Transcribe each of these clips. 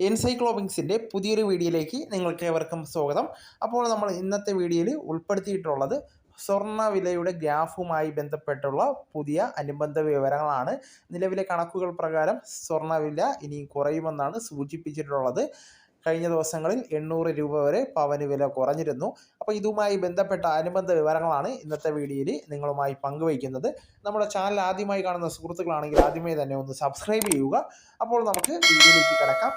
എൻസൈക്ലോബിങ്സിന്റെ പുതിയൊരു വീഡിയോയിലേക്ക് നിങ്ങൾക്ക് ഏവർക്കും സ്വാഗതം. അപ്പോൾ നമ്മൾ ഇന്നത്തെ വീഡിയോയിൽ ഉൾപ്പെടുത്തിയിട്ടുള്ളത് സ്വർണ വിലയുടെ ഗ്രാഫുമായി ബന്ധപ്പെട്ടുള്ള പുതിയ അനുബന്ധ വിവരങ്ങളാണ്. നിലവിലെ കണക്കുകൾ പ്രകാരം സ്വർണ വില ഇനി കുറയുമെന്നാണ് സൂചിപ്പിച്ചിട്ടുള്ളത്. കഴിഞ്ഞ ദിവസങ്ങളിൽ എണ്ണൂറ് രൂപ വരെ പവന് വില കുറഞ്ഞിരുന്നു. അപ്പോൾ ഇതുമായി ബന്ധപ്പെട്ട അനുബന്ധ വിവരങ്ങളാണ് ഇന്നത്തെ വീഡിയോയിൽ നിങ്ങളുമായി പങ്കുവയ്ക്കുന്നത്. നമ്മുടെ ചാനൽ ആദ്യമായി കാണുന്ന സുഹൃത്തുക്കളാണെങ്കിൽ ആദ്യമേ തന്നെ ഒന്ന് സബ്സ്ക്രൈബ് ചെയ്യുക. അപ്പോൾ നമുക്ക് വീഡിയോയിലേക്ക് കിടക്കാം.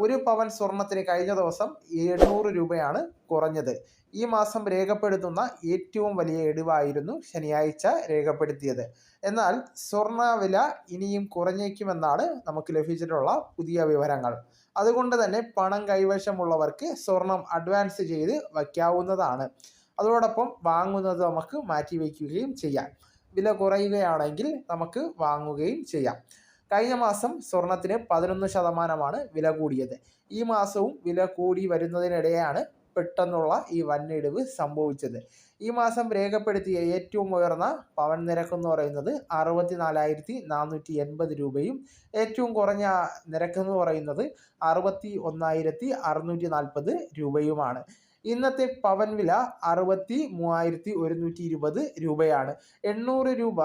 ഒരു പവൻ സ്വർണത്തിന് കഴിഞ്ഞ ദിവസം എണ്ണൂറ് രൂപയാണ് കുറഞ്ഞത്. ഈ മാസം രേഖപ്പെടുത്തുന്ന ഏറ്റവും വലിയ ഇടിവായിരുന്നു ശനിയാഴ്ച രേഖപ്പെടുത്തിയത്. എന്നാൽ സ്വർണ വില ഇനിയും കുറഞ്ഞേക്കുമെന്നാണ് നമുക്ക് ലഭിച്ചിട്ടുള്ള പുതിയ വിവരങ്ങൾ. അതുകൊണ്ട് തന്നെ പണം കൈവശമുള്ളവർക്ക് സ്വർണം അഡ്വാൻസ് ചെയ്ത് വയ്ക്കാവുന്നതാണ്. അതോടൊപ്പം വാങ്ങുന്നത് നമുക്ക് മാറ്റിവെക്കുകയും ചെയ്യാം. വില കുറയുകയാണെങ്കിൽ നമുക്ക് വാങ്ങുകയും ചെയ്യാം. കഴിഞ്ഞ മാസം സ്വർണത്തിന് പതിനൊന്ന് ശതമാനമാണ് വില കൂടിയത്. ഈ മാസവും വില കൂടി വരുന്നതിനിടെയാണ് പെട്ടെന്നുള്ള ഈ വന്നിടിവ് സംഭവിച്ചത്. ഈ മാസം രേഖപ്പെടുത്തിയ ഏറ്റവും ഉയർന്ന പവൻ നിരക്ക് എന്ന് പറയുന്നത് അറുപത്തി നാലായിരത്തി നാനൂറ്റി എൺപത് രൂപയും ഏറ്റവും കുറഞ്ഞ നിരക്ക് എന്ന് പറയുന്നത് അറുപത്തി ഒന്നായിരത്തി അറുന്നൂറ്റി നാൽപ്പത് രൂപയുമാണ്. ഇന്നത്തെ പവൻ വില അറുപത്തി മൂവായിരത്തി ഒരുന്നൂറ്റി ഇരുപത് രൂപയാണ്. എണ്ണൂറ് രൂപ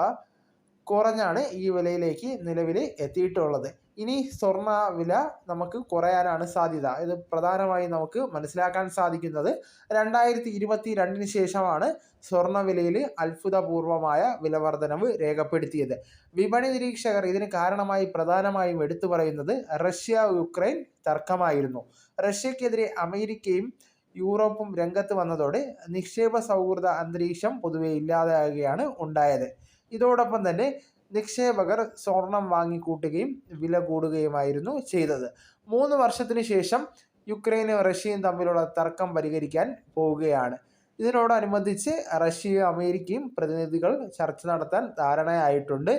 കുറഞ്ഞാണ് ഈ വിലയിലേക്ക് നിലവിൽ എത്തിയിട്ടുള്ളത്. ഇനി സ്വർണ വില നമുക്ക് കുറയാനാണ് സാധ്യത. ഇത് പ്രധാനമായി നമുക്ക് മനസ്സിലാക്കാൻ സാധിക്കുന്നത് രണ്ടായിരത്തി ഇരുപത്തി രണ്ടിന് ശേഷമാണ് സ്വർണ വിലയിൽ അത്ഭുതപൂർവമായ വിലവർധനവ് രേഖപ്പെടുത്തിയത്. വിപണി നിരീക്ഷകർ ഇതിന് കാരണമായി പ്രധാനമായും എടുത്തു പറയുന്നത് റഷ്യ യുക്രൈൻ തർക്കമായിരുന്നു. റഷ്യക്കെതിരെ അമേരിക്കയും യൂറോപ്പും രംഗത്ത് വന്നതോടെ നിക്ഷേപ സൗഹൃദ അന്തരീക്ഷം പൊതുവെ ഇല്ലാതാകുകയാണ് ഉണ്ടായത്. ഇതോടൊപ്പം തന്നെ നിക്ഷേപകർ സ്വർണം വാങ്ങിക്കൂട്ടുകയും വില കൂടുകയുമായിരുന്നു ചെയ്തത്. മൂന്ന് വർഷത്തിന് ശേഷം യുക്രൈനും റഷ്യയും തമ്മിലുള്ള തർക്കം പരിഹരിക്കാൻ പോവുകയാണ്. ഇതിനോടനുബന്ധിച്ച് റഷ്യയും അമേരിക്കയും പ്രതിനിധികൾ ചർച്ച നടത്താൻ ധാരണയായിട്ടുണ്ട്.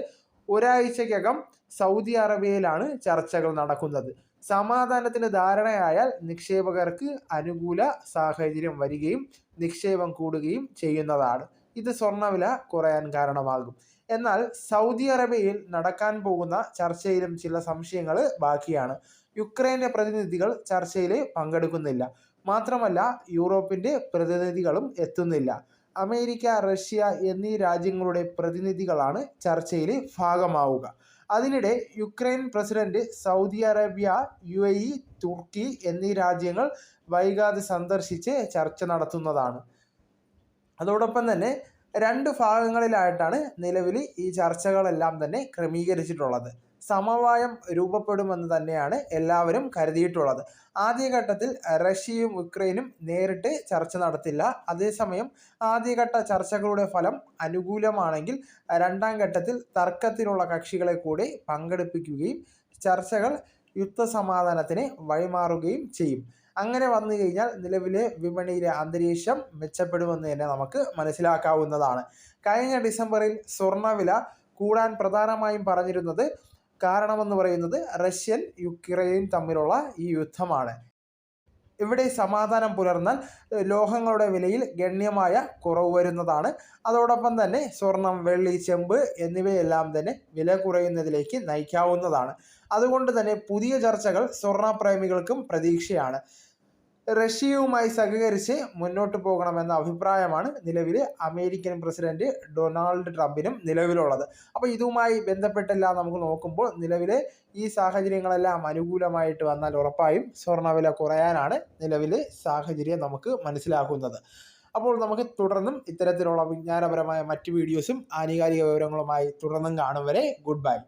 ഒരാഴ്ചയ്ക്കകം സൗദി അറേബ്യയിലാണ് ചർച്ചകൾ നടക്കുന്നത്. സമാധാനത്തിന് ധാരണയായാൽ നിക്ഷേപകർക്ക് അനുകൂല സാഹചര്യം വരികയും നിക്ഷേപം കൂടുകയും ചെയ്യുന്നതാണ്. ഇത് സ്വർണവില കുറയാൻ കാരണമാകും. എന്നാൽ സൗദി അറേബ്യയിൽ നടക്കാൻ പോകുന്ന ചർച്ചയിലും ചില സംശയങ്ങൾ ബാക്കിയാണ്. യുക്രൈന്റെ പ്രതിനിധികൾ ചർച്ചയിൽ പങ്കെടുക്കുന്നില്ല. മാത്രമല്ല യൂറോപ്പിന്റെ പ്രതിനിധികളും എത്തുന്നില്ല. അമേരിക്ക റഷ്യ എന്നീ രാജ്യങ്ങളുടെ പ്രതിനിധികളാണ് ചർച്ചയിൽ ഭാഗമാവുക. അതിനിടെ Ukraine president Saudi Arabia U A E തുർക്കി എന്നീ രാജ്യങ്ങൾ വൈകാതെ സന്ദർശിച്ച് ചർച്ച നടത്തുന്നതാണ്. അതോടൊപ്പം തന്നെ രണ്ട് ഭാഗങ്ങളിലായിട്ടാണ് നിലവിൽ ഈ ചർച്ചകളെല്ലാം തന്നെ ക്രമീകരിച്ചിട്ടുള്ളത്. സമവായം രൂപപ്പെടുമെന്ന് തന്നെയാണ് എല്ലാവരും കരുതിയിട്ടുള്ളത്. ആദ്യഘട്ടത്തിൽ റഷ്യയും യുക്രൈനും നേരിട്ട് ചർച്ച നടത്തില്ല. അതേസമയം ആദ്യഘട്ട ചർച്ചകളുടെ ഫലം അനുകൂലമാണെങ്കിൽ രണ്ടാം ഘട്ടത്തിൽ തർക്കത്തിനുള്ള കക്ഷികളെ കൂടി പങ്കെടുപ്പിക്കുകയും ചർച്ചകൾ യുദ്ധസമാധാനത്തിന് വഴിമാറുകയും ചെയ്യും. അങ്ങനെ വന്നു കഴിഞ്ഞാൽ നിലവിലെ വിപണിയിലെ അന്തരീക്ഷം മെച്ചപ്പെടുമെന്ന് തന്നെ നമുക്ക് മനസ്സിലാക്കാവുന്നതാണ്. കഴിഞ്ഞ ഡിസംബറിൽ സ്വർണവില കൂടാൻ പ്രധാനമായും പറഞ്ഞിരുന്നത് കാരണമെന്ന് പറയുന്നത് റഷ്യൻ യുക്രൈൻ തമ്മിലുള്ള ഈ യുദ്ധമാണ്. ഇവിടെ സമാധാനം പുലർന്നാൽ ലോഹങ്ങളുടെ വിലയിൽ ഗണ്യമായ കുറവ് വരുന്നതാണ്. അതോടൊപ്പം തന്നെ സ്വർണം വെള്ളി ചെമ്പ് എന്നിവയെല്ലാം തന്നെ വില കുറയുന്നതിലേക്ക് നയിക്കാവുന്നതാണ്. അതുകൊണ്ട് തന്നെ പുതിയ ചർച്ചകൾ സ്വർണപ്രേമികൾക്കും പ്രതീക്ഷയാണ്. റഷ്യയുമായി സഹകരിച്ച് മുന്നോട്ട് പോകണമെന്ന അഭിപ്രായമാണ് നിലവിൽ അമേരിക്കൻ പ്രസിഡന്റ് ഡൊണാൾഡ് ട്രംപിനും നിലവിലുള്ളത്. അപ്പോൾ ഇതുമായി ബന്ധപ്പെട്ടെല്ലാം നമുക്ക് നോക്കുമ്പോൾ നിലവിലെ ഈ സാഹചര്യങ്ങളെല്ലാം അനുകൂലമായിട്ട് വന്നാൽ ഉറപ്പായും സ്വർണവില കുറയാനാണ് നിലവിലെ സാഹചര്യം നമുക്ക് മനസ്സിലാക്കുന്നത് അപ്പോൾ നമുക്ക് തുടർന്നും ഇത്തരത്തിലുള്ള വിജ്ഞാനപരമായ മറ്റ് വീഡിയോസും ആനുകാലിക വിവരങ്ങളുമായി തുടർന്നും കാണും വരെ. Good bye.